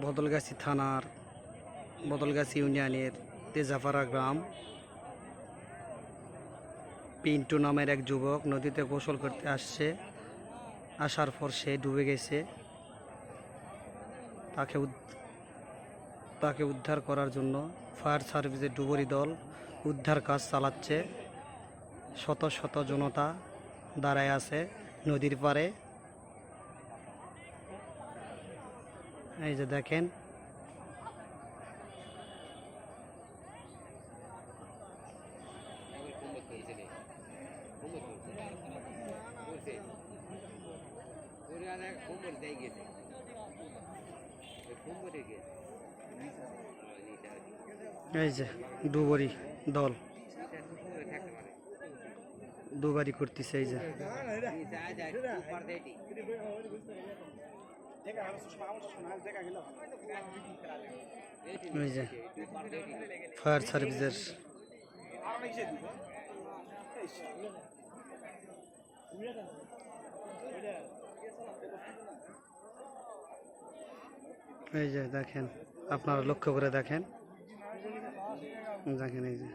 বদলগাছি থানার, বদলগাছি ইউনিয়নের তেজাপাড়া গ্রাম, পিন্টু নামের এক যুবক নদীতে গোসল করতে আসছে। আসার পর সে ডুবে গেছে। তাকে তাকে উদ্ধার করার জন্য ফায়ার সার্ভিসের ডুবুরি দল উদ্ধার কাজ চালাচ্ছে। শত শত জনতা দাঁড়ায় আছে নদীর পাড়ে। এই যে দেখেন। এই যে ডুবরি দল। দুবারি করতেছে এই যে। যে ফায়ার সার্ভিসের এই যে দেখেন আপনারা লক্ষ্য করে দেখেন। দেখেন এই যে।